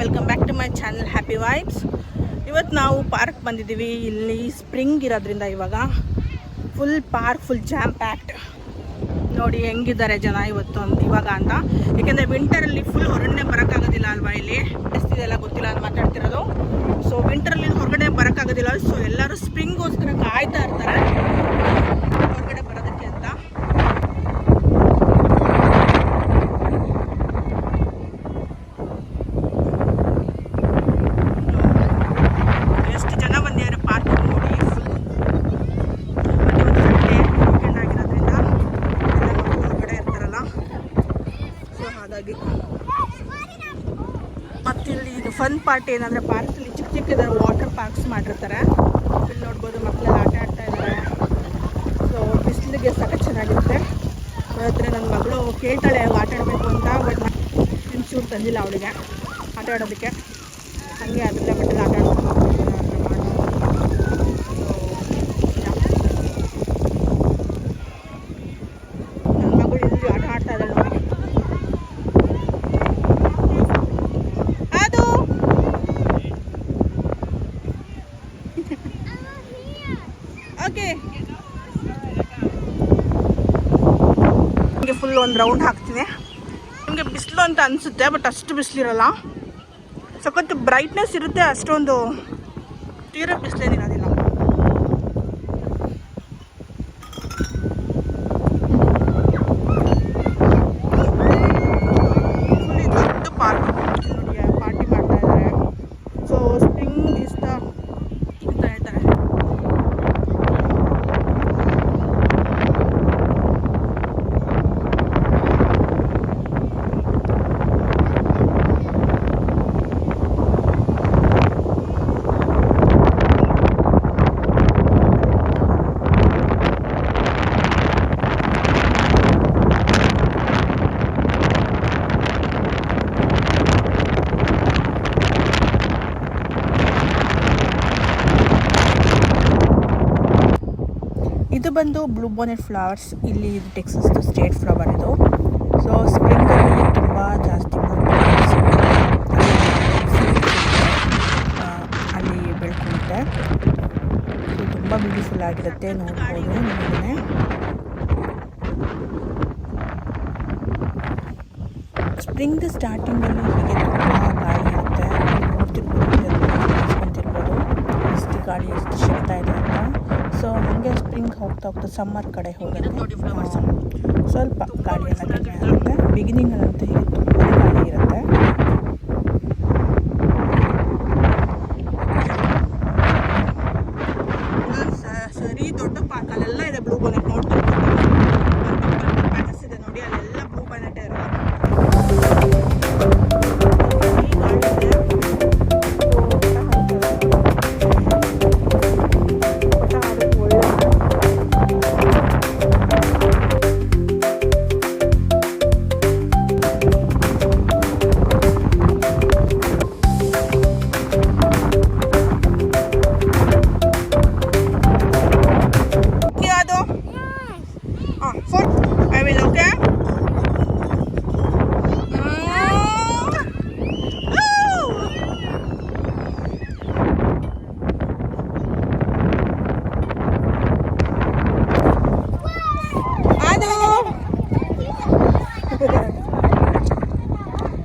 Welcome back to my channel happy vibes ಇವತ್ತು ನಾವು park ಬಂದಿದ್ದೀವಿ. ಇಲ್ಲಿ ಸ್ಪ್ರಿಂಗ್ ಇರೋದ್ರಿಂದ ಇವಾಗ full park full jam packed ನೋಡಿ ಹೆಂಗಿದ್ದಾರೆ ಜನ ಇವತ್ತು ಇವಾಗ ಅಂತ. ಯಾಕೆಂದರೆ ವಿಂಟರಲ್ಲಿ ಫುಲ್ ಹೊರಗಡೆ ಬರೋಕ್ಕಾಗೋದಿಲ್ಲ ಅಲ್ವಾ ಇಲ್ಲಿ? ಎಷ್ಟಿದೆಲ್ಲ ಗೊತ್ತಿಲ್ಲ ಅಂತ ಮಾತಾಡ್ತಿರೋದು. ಸೊ ವಿಂಟರಲ್ಲಿ ಹೊರಗಡೆ ಬರೋಕ್ಕಾಗೋದಿಲ್ಲ. ಸೊ ಎಲ್ಲರೂ ಸ್ಪ್ರಿಂಗ್ಗೋಸ್ಕರ ಕಾಯ್ತಾ ಇರ್ತಾರೆ ಹೊರಗಡೆ ಬರೋದಕ್ಕೆ ಅಂತ ಎಷ್ಟು ಜನ ಬಂದಿದ್ದಾರೆ ಪಾರ್ಕ್ ನೋಡಿ ಫುಲ್ ಬಟ್ ಇವತ್ತು ಸಂಡೇ ವೀಕೆಂಡ್ ಆಗಿರೋದ್ರಿಂದ ಎಲ್ಲ ಮಕ್ಕಳು ಹೊರಗಡೆ ಇರ್ತಾರಲ್ಲ ಸೊ ಹಾಗಾಗಿ ಮತ್ತು ಇಲ್ಲಿ ಇದು ಫನ್ ಪಾರ್ಟ್ ಏನಂದರೆ ಪಾರ್ಕಲ್ಲಿ ಚಿಕ್ಕ ಚಿಕ್ಕದಾರ ವಾಟರ್ ಪಾರ್ಕ್ಸ್ ಮಾಡಿರ್ತಾರೆ. ಇಲ್ಲಿ ನೋಡ್ಬೋದು ಮಕ್ಕಳೆಲ್ಲ ಆಟ ಆಡ್ತಾ ಇದ್ದಾರೆ ಸೊ ಬಿಸಿಲಿಗೆ ಸಖತ್ ಚೆನ್ನಾಗಿರುತ್ತೆ. ಹತ್ರ ನನ್ನ ಮಗಳು ಕೇಳ್ತಾಳೆ, ಆಟ ಆಡಬೇಕು ಅಂತ ಬಟ್ ತಂದಿಲ್ಲ ಅವಳಿಗೆ. ಆಟ ಆಡೋದಕ್ಕೆ. ಹಾಗೆ ಅದರಲ್ಲೇ ಮಟ್ಟಲ್ಲಿ ಆಟ ಆಡ್ಕೊಂಡು ನನ್ನ ಮಗಳು ಇಲ್ಲಿ ಆಟ ಆಡ್ತಾ ಇದ್ದಾಳೆ ನೋಡಿ ಅದು ಓಕೆ ನಿಮಗೆ ಫುಲ್ ಒಂದು ರೌಂಡ್ ಹಾಕ್ತೀನಿ. ನಿಮಗೆ ಬಿಸಿಲು ಅಂತ ಅನಿಸುತ್ತೆ ಬಟ್ ಅಷ್ಟು ಬಿಸಿಲಿರಲ್ಲ. ಸಖತ್ತು ಬ್ರೈಟ್ನೆಸ್ ಇರುತ್ತೆ, ಅಷ್ಟೊಂದು ತೀರ ಬಿಸಿಲೇನಿರೋದಿಲ್ಲ ಫುಲ್ ಇದು ದೊಡ್ಡ ಪಾರ್ಕ್ ನೋಡಿ ಪಾರ್ಟಿ ಮಾಡ್ತಾ ಇದ್ದಾರೆ ಸೊ ಸ್ಪ್ರಿಂಗ್ ಇಷ್ಟ ಅಂತ ಹೇಳ್ತಾರೆ ಇದು ಬಂದು ಬ್ಲೂ ಬೋನೆಟ್ ಫ್ಲವರ್ಸ್ ಇಲ್ಲಿ ಟೆಕ್ಸಸ್ದು ಸ್ಟೇಟ್ ಫ್ಲವರ್ ಇದು. ಸೊ ಸ್ಪ್ರಿಂಗಲ್ಲಿ ತುಂಬ ಜಾಸ್ತಿ ಅಲ್ಲಿ ಬೆಳ್ಕೊಳ್ಳುತ್ತೆ ಸೊ ತುಂಬ ಬ್ಯೂಟಿಫುಲ್ ಆಗಿರುತ್ತೆ, ನೋಡ್ಬೋದು ನಿಮಗೆ ಸ್ಪ್ರಿಂಗ್ ಸ್ಟಾರ್ಟಿಂಗಲ್ಲಿ ಹೀಗೆ ತುಂಬ ಗಾಳಿ ಇರುತ್ತೆ. ನೋಡ್ತಿರ್ಬೋದು ಕಾಣಿಸ್ಕೊಂತಿರ್ಬೋದು ಎಷ್ಟು ಗಾಳಿ, ಎಷ್ಟು ಶಕ್ತ ಇದೆ ಸೊ ಹಾಗೆ ಸ್ಪ್ರಿಂಗ್ ಹೋಗ್ತಾ ಹೋಗ್ತಾ ಸಮ್ಮರ್ ಕಡೆ ಹೋಗುತ್ತೆ. ಸ್ವಲ್ಪ ಗಾಡಿ ಎಲ್ಲ ಕಡಿಮೆ ಆಗುತ್ತೆ. ಬಿಗಿನಿಂಗಲ್ಲಂತೂ ಹೀಗೆ ತುಂಬ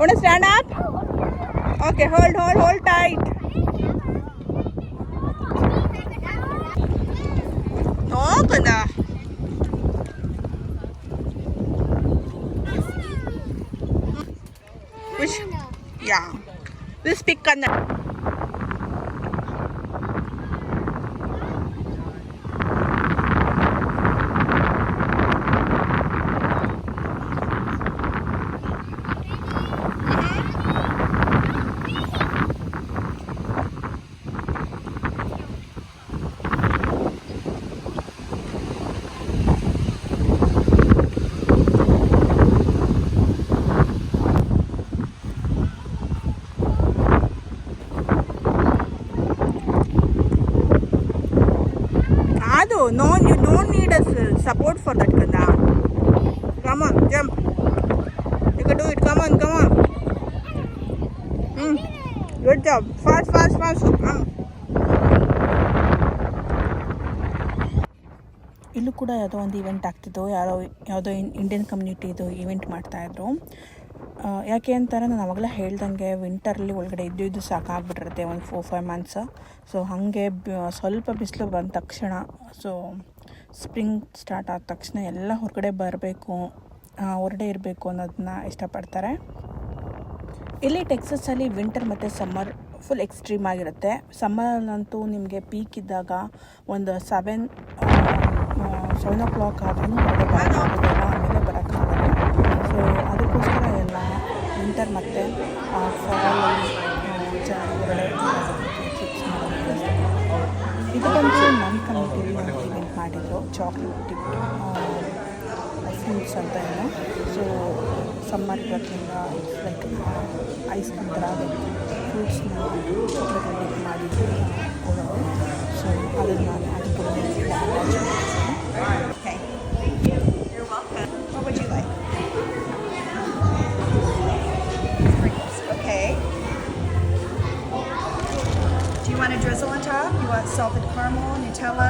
Want to stand up? Okay, hold, hold, hold tight. Kanda. Which? Yeah. We'll speak Kannada. ಅದು support for that kanda come on, jump. You can do it. Come on come on. Hmm. Job. Job fast fast fast ಇಲ್ಲೂ ಕೂಡ ಯಾವುದೋ ಒಂದು event ಆಗ್ತಿತ್ತು ಯಾರೋ ಯಾವುದೋ Indian ಕಮ್ಯುನಿಟಿದು event ಮಾಡ್ತಾಯಿದ್ರು ಯಾಕೆ ಅಂತಾರೆ ನಾನು ಅವಾಗಲೇ ಹೇಳ್ದಂಗೆ ವಿಂಟರಲ್ಲಿ ಒಳಗಡೆ ಇದ್ದು ಇದ್ದು ಸಾಕಾಗ್ಬಿಟ್ಟಿರುತ್ತೆ ಒಂದು ಫೋರ್ ಫೈವ್ ಮಂತ್ಸ್ ಸೊ ಹಾಗೆ ಸ್ವಲ್ಪ ಬಿಸಿಲು ಬಂದ ತಕ್ಷಣ ಸೊ ಸ್ಪ್ರಿಂಗ್ ಸ್ಟಾರ್ಟ್ ಆದ ತಕ್ಷಣ ಎಲ್ಲ ಹೊರಗಡೆ ಬರಬೇಕು ಹೊರಡೆ ಇರಬೇಕು ಅನ್ನೋದನ್ನ ಇಷ್ಟಪಡ್ತಾರೆ. ಇಲ್ಲಿ ಟೆಕ್ಸಸಲ್ಲಿ ವಿಂಟರ್ ಮತ್ತು ಸಮ್ಮರ್ ಫುಲ್ ಎಕ್ಸ್ಟ್ರೀಮ್ ಆಗಿರುತ್ತೆ. ಸಮ್ಮರಲ್ಲಂತೂ ನಿಮಗೆ ಪೀಕ್ ಇದ್ದಾಗ ಒಂದು ಸೆವೆನ್ ಸೆವೆನ್ ಓ ಕ್ಲಾಕ್ ಆದ್ರೂ ಮಾಡಿದರು ಚಾಕ್ಲೇಟ್ ಟಿಪ್ ಫ್ರೂಟ್ಸ್ ಅಂತ ಏನೋ ಸೊ ಸಮ್ಮರ್ ಇರೋದ್ರಿಂದ ಇಟ್ಸ್ ಲೈಕ್ ಐಸ್ ಕ್ರೀಮ್ ಥರ ಫ್ರೂಟ್ಸ್ನ ಚಾಕ್ಲೇಟ್ ಡಿಪ್ ಮಾಡಿ ಕೊಡೋದು ಸೊ ಅದನ್ನು ನಾನು ಅದು ಕೂಡ Okay. You're welcome. What would you like? Sprinkles. Okay. Do you want a drizzle on top? You want salted caramel, Nutella?